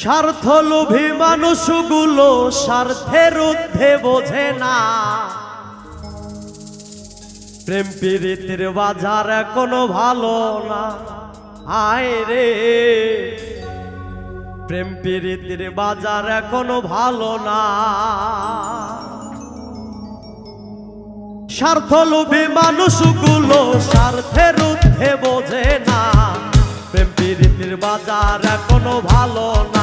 স্বার্থ লোভী মানুষগুলো স্বার্থের ঊর্ধ্বে বোঝে না। প্রেম প্রীতির বাজার কোনো ভালো না। আয় রে। প্রেম প্রীতির বাজার এখনও ভালো না। স্বার্থ লোভী মানুষগুলো স্বার্থের ঊর্ধ্বে বোঝে না। প্রেম প্রীতির বাজার এখনও ভালো না।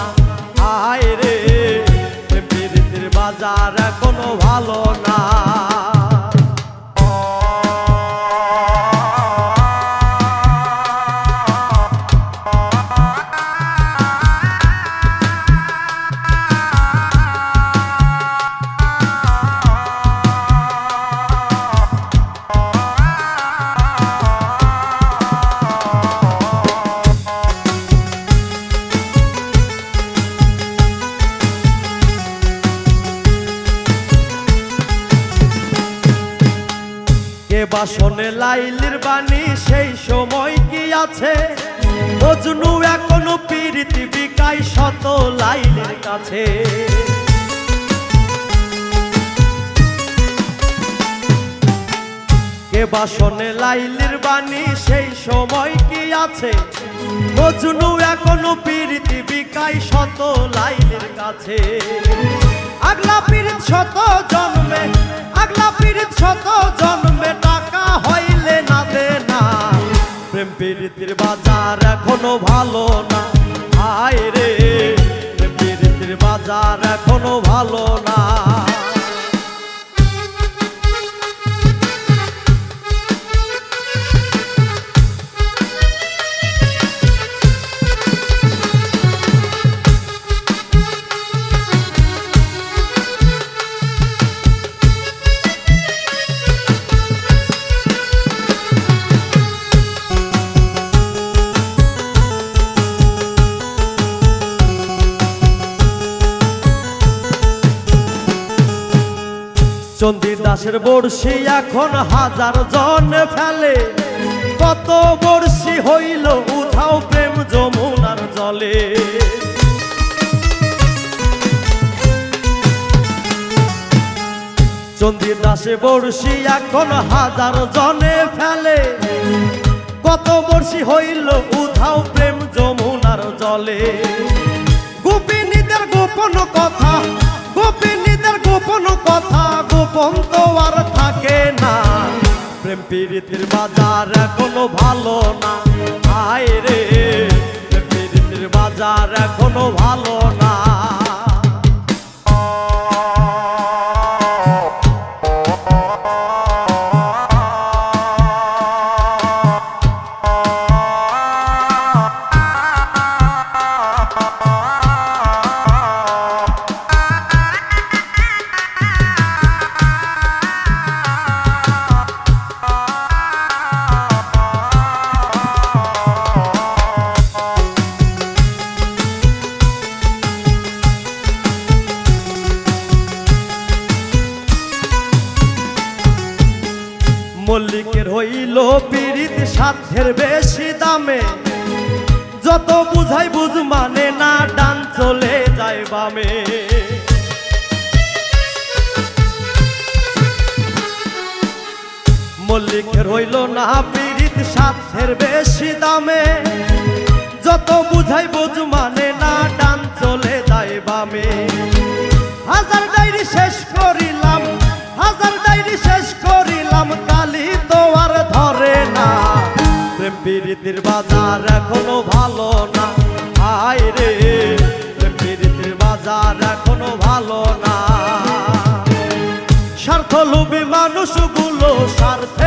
বাসনে লাইলির বাণী, সেই সময় কি আছে? মজনু এখনও বিকাই শত লাইলির কাছে। বাসনে লাইলির বাণী, সেই সময় কি আছে? মজনু এখনও পীড়িতি বিকাই শত লাইলির কাছে। আগলা পীড়িত শত জন্মে আগলা পীড়িত শত জন্মে টাকা হইলে না দে না। প্রেম পীড়িতির বাজার এখনও ভালো না। আয় রে, প্রেম পীড়িতির বাজার এখনও ভালো চন্ডী দাসের বড়শি এখন হাজার জন ফেলে। কত বড়শি হইল উঠাও প্রেম যমুনার জলে। চন্ডী দাসে বড়শি এখন হাজার জনে ফেলে। কত বর্ষি হইল উধাও প্রেম যমুনার জলে। গোপিনীদের গোপন কথা, গোপিনীদের গোপন কথা। গোপন তো আর থাকে না। প্রেম পীড়িতির বাজার এখনও ভালো না। আয় রে, প্রেম পীড়িতির বাজার এখনও ভালো না। মল্লিকের হইল পীড়িত সাধ্যের বেশি দামে। যত বুঝাই বুঝ মানে না, ডান চলে যায় বামে। মল্লিকের হইল না পীড়িত সাধ্যের বেশি দামে। যত বুঝাই বুঝ মানে প্রেম পীড়িতির বাজার এখনও ভালো না। আয় রে প্রীতির বাজার এখনও ভালো না। স্বার্থ লোভী মানুষগুলো উদ্দেশ্যে